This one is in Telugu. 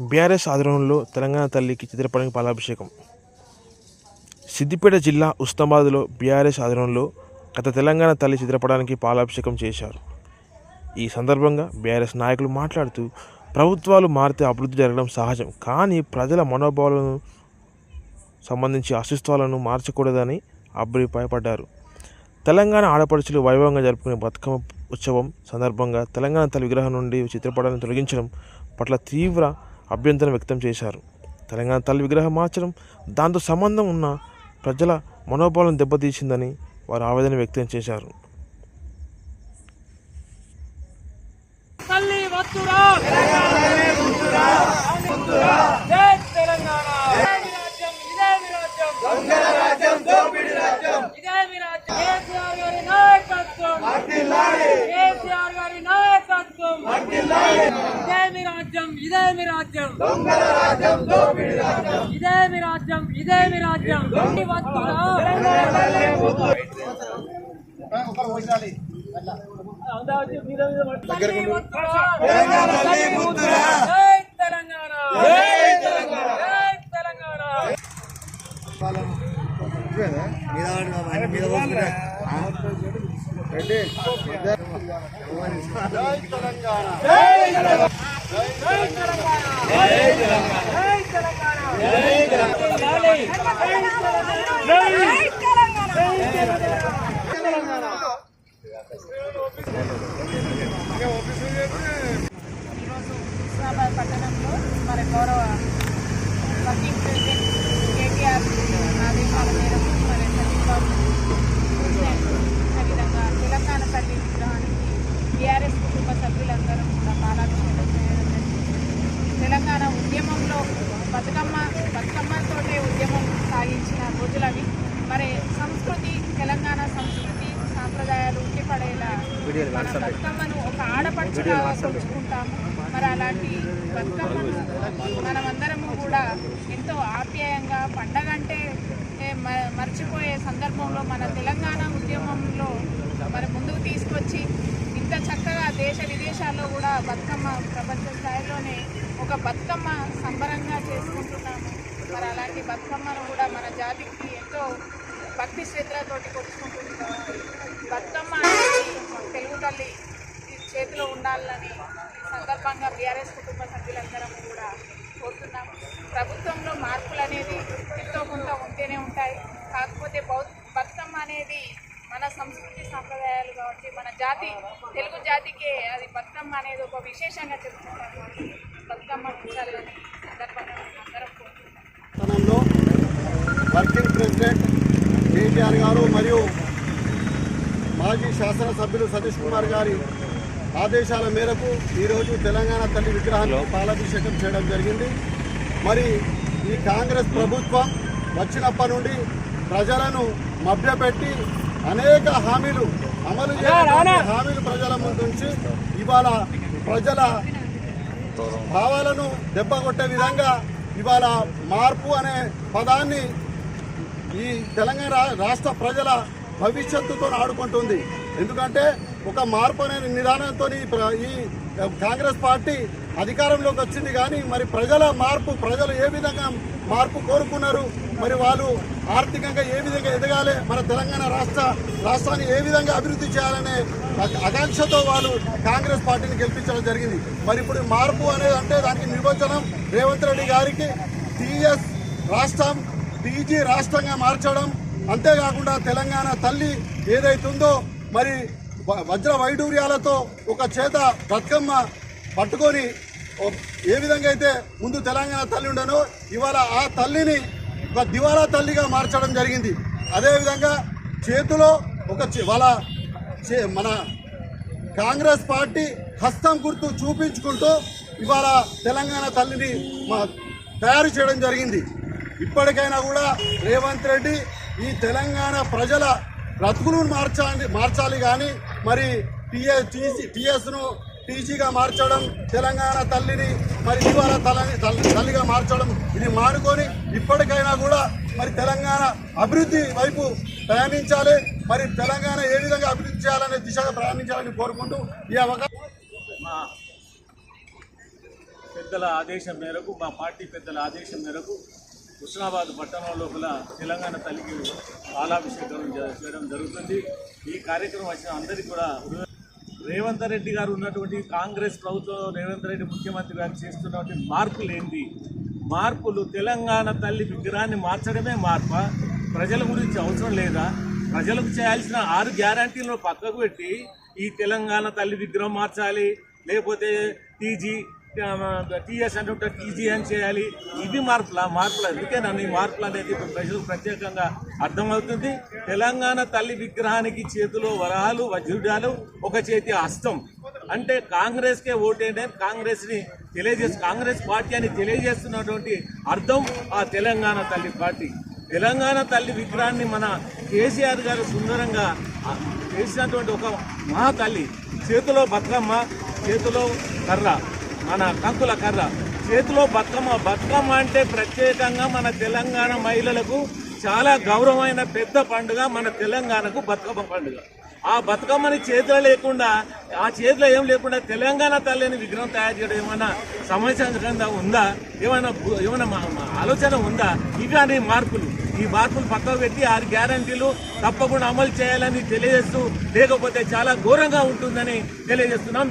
బీఆర్ఎస్ ఆధ్వర్యంలో తెలంగాణ తల్లికి చిత్రపటానికి పాలాభిషేకం. సిద్దిపేట జిల్లా ఉస్తాబాద్లో బీఆర్ఎస్ ఆధ్వర్యంలో గత తెలంగాణ తల్లి చిత్రపటానికి పాలాభిషేకం చేశారు. ఈ సందర్భంగా బీఆర్ఎస్ నాయకులు మాట్లాడుతూ ప్రభుత్వాలు మారితే అభివృద్ధి జరగడం సహజం కానీ ప్రజల మనోభావాలను సంబంధించి అస్తిత్వాలను మార్చకూడదని అభిప్రాయపడ్డారు. తెలంగాణ ఆడపడుచులు వైభవంగా జరుపుకునే బతుకమ్మ ఉత్సవం సందర్భంగా తెలంగాణ తల్లి విగ్రహం నుండి చిత్రపటాన్ని తొలగించడం పట్ల తీవ్ర అభ్యంతరం వ్యక్తం చేశారు. తెలంగాణ తల్లి విగ్రహం మార్చడం దాంతో సంబంధం ఉన్న ప్రజల మనోభావాలను దెబ్బతీసిందని వారు ఆవేదన వ్యక్తం చేశారు. నాయకత్వం! రాజ్యం ఇదే మీ రాజ్యం. దొంగల రాజ్యం దోపిడి రాజ్యం ఇదే మీ రాజ్యం ఇదే మీ రాజ్యం. తల్లి వత్తురా తెలంగాణ. జై ఈరోజు హుస్నాబాద్ పట్టణంలో మరి గౌరవ వర్కింగ్ ప్రెసిడెంట్ కేటీఆర్ ఆదేశాల మేరకు మరి చంద్రబాబు అదేవిధంగా తెలంగాణ తల్లి విగ్రహానికి టీఆర్ఎస్ కుటుంబ సభ్యులందరూ కూడా పాలాభిషేకం చేయడం జరిగింది తెలంగాణ ఉద్యమంలో బతుకమ్మ బతుకమ్మతోటే ఉద్యమం సాగించిన రోజులవి. మరి సంస్కృతి తెలంగాణ సంస్కృతి సాంప్రదాయాలు ఉట్టిపడేలా మన బతుకమ్మను ఒక ఆడపడుచుగా కొలుచుకుంటాము మరి అలాంటి బతుకమ్మను మనమందరము కూడా ఎంతో ఆప్యాయంగా పండగ అంటే మర్చిపోయే సందర్భంలో మన తెలంగాణ ఉద్యమంలో మరి ముందుకు తీసుకొచ్చి ఇంత చక్కగా దేశ విదేశాల్లో కూడా బతుకమ్మ ప్రపంచ స్థాయిలోనే ఒక బతుకమ్మ సంబరంగా చేసుకుంటున్నాము. మరి అలాంటి బతుకమ్మను కూడా మన జాతికి ఎంతో భక్తి శ్రద్ధలతోటి కొలుచుకుంటున్నాము బతుకమ్మ అనేది తెలుగు తల్లి చేతిలో ఉండాలని ఈ సందర్భంగా బీఆర్ఎస్ కుటుంబ సభ్యులందరం కూడా కోరుతున్నాము. ప్రభుత్వంలో మార్పులు అనేది ఎంతో కొంత ఉంటేనే ఉంటాయి. కాకపోతే బౌ బతుకమ్మ అనేది మన సంస్కృతి సాంప్రదాయాలు కాబట్టి మన జాతి తెలుగు జాతికే అది బతుకమ్మ అనేది ఒక విశేషంగా చెప్పుకుంటాం బతుకమ్మ ఉంచాలని సందర్భంగా వర్కింగ్ ప్రెసిడెంట్ కేటీఆర్ గారు మరియు మాజీ శాసనసభ్యులు సతీష్ కుమార్ గారి ఆదేశాల మేరకు ఈరోజు తెలంగాణ తల్లి విగ్రహానికి పాలాభిషేకం చేయడం జరిగింది. మరి ఈ కాంగ్రెస్ ప్రభుత్వం వచ్చినప్పటి నుండి ప్రజలను మభ్యపెట్టి అనేక హామీలు అమలు చేయడానికి హామీలు ప్రజల ముందు ఉంచి ఇవాళ ప్రజల భావాలను దెబ్బకొట్టే విధంగా ఇవాళ మార్పు అనే పదాన్ని ఈ తెలంగాణ రా- రాష్ట్ర ప్రజల భవిష్యత్తుతో ఆడుకుంటుంది. ఎందుకంటే ఒక మార్పు అనే నిదానంతో ఈ ప్ర- ఈ కాంగ్రెస్ పార్టీ అధికారంలోకి వచ్చింది కానీ మరి ప్రజల మార్పు ప్రజలు ఏ విధంగా మార్పు కోరుకున్నారు మరి వాళ్ళు ఆర్థికంగా ఏ విధంగా ఎదగాలి మన తెలంగాణ రాష్ట్ర రాష్ట్రాన్ని ఏ విధంగా అభివృద్ధి చేయాలనే ఆకాంక్షతో వాళ్ళు కాంగ్రెస్ పార్టీని గెలిపించడం జరిగింది. మరి ఇప్పుడు మార్పు అనేది అంటే దానికి నిర్వచనం రేవంత్ రెడ్డి గారికి టీఎస్ రాష్ట్రం పీజీ రాష్ట్రంగా మార్చడం అంతేకాకుండా తెలంగాణ తల్లి ఏదైతుందో మరి వ- వజ్ర వైడూర్యాలతో ఒక చేత బతుకమ్మ పట్టుకొని ఏ విధంగా అయితే ముందు తెలంగాణ తల్లి ఉండనో ఇవాళ ఆ తల్లిని ఒక దివాలా తల్లిగా మార్చడం జరిగింది. అదేవిధంగా చేతిలో ఒక చే- వాళ్ళ చే- మన కాంగ్రెస్ పార్టీ హస్తం గుర్తు చూపించుకుంటూ ఇవాళ తెలంగాణ తల్లిని మా తయారు చేయడం జరిగింది. ఇప్పటికైనా కూడా రేవంత్ రెడ్డి ఈ తెలంగాణ ప్రజల బ్రతుకులను మార్చాలి మార్చాలి కానీ మరి టీఏ టీసీ టీఎస్ను టీజీగా మార్చడం తెలంగాణ తల్లిని మరి ఇవాళ తల్లిని తల్లి తల్లిగా మార్చడం ఇది మానుకొని ఇప్పటికైనా కూడా మరి తెలంగాణ అభివృద్ధి వైపు ప్రయాణించాలి. మరి తెలంగాణ ఏ విధంగా అభివృద్ధి చేయాలనే దిశగా ప్రయాణించాలని కోరుకుంటూ ఈ అవకాశం పెద్దల ఆదేశం మేరకు మా పార్టీ పెద్దల ఆదేశం మేరకు హుస్నాబాద్ పట్టణం లోపల తెలంగాణ తల్లికి పాలాభిషేకం జ- చేయడం జరుగుతుంది. ఈ కార్యక్రమం వచ్చిన అందరికీ కూడా రేవంత్ రెడ్డి గారు ఉన్నటువంటి కాంగ్రెస్ ప్రభుత్వం రేవంత్ రెడ్డి ముఖ్యమంత్రి గారు చేస్తున్నటువంటి మార్పులు ఏంటి మార్పులు తెలంగాణ తల్లి విగ్రహాన్ని మార్చడమే మార్ప? ప్రజల గురించి అవసరం లేదా? ప్రజలకు చేయాల్సిన ఆరు గ్యారంటీలను పక్కకు పెట్టి ఈ తెలంగాణ తల్లి విగ్రహం మార్చాలి లేకపోతే టీజీ టీఎస్ అంటే టీజీ అని చేయాలి. ఇది మార్పుల మార్పులు. అందుకే నన్ను ఈ మార్పులు అనేది ఇప్పుడు ప్రజలకు ప్రత్యేకంగా అర్థమవుతుంది? తెలంగాణ తల్లి విగ్రహానికి చేతిలో వరహాలు వజ్రుడాలు ఒక చేతి హస్తం అంటే కాంగ్రెస్కే ఓటేనే కాంగ్రెస్ని తెలియజేస్తు కాంగ్రెస్ పార్టీ అని తెలియజేస్తున్నటువంటి అర్థం ఆ తెలంగాణ తల్లి పార్టీ. తెలంగాణ తల్లి విగ్రహాన్ని మన కేసీఆర్ గారు సుందరంగా చేసినటువంటి ఒక మహాతల్లి చేతిలో బతుకమ్మ చేతిలో కర్ర. మన కంకుల కర్ర. చేతిలో బతుకమ్మ. బతుకమ్మ అంటే ప్రత్యేకంగా మన తెలంగాణ మహిళలకు చాలా గౌరవమైన పెద్ద పండుగ మన తెలంగాణకు బతుకమ్మ పండుగ. ఆ బతుకమ్మని చేతిలో లేకుండా ఆ చేతిలో ఏం లేకుండా తెలంగాణ తల్లిని విగ్రహం తయారు చేయడం ఏమైనా సమస్యకంగా ఉందా? ఏమైనా ఏమైనా ఆలోచన ఉందా? ఇవి మార్పులు. ఈ మార్పులు పక్కకు పెట్టి ఆరు గ్యారంటీలు తప్పకుండా అమలు చేయాలని తెలియజేస్తూ లేకపోతే చాలా ఘోరంగా ఉంటుందని తెలియజేస్తున్నాం.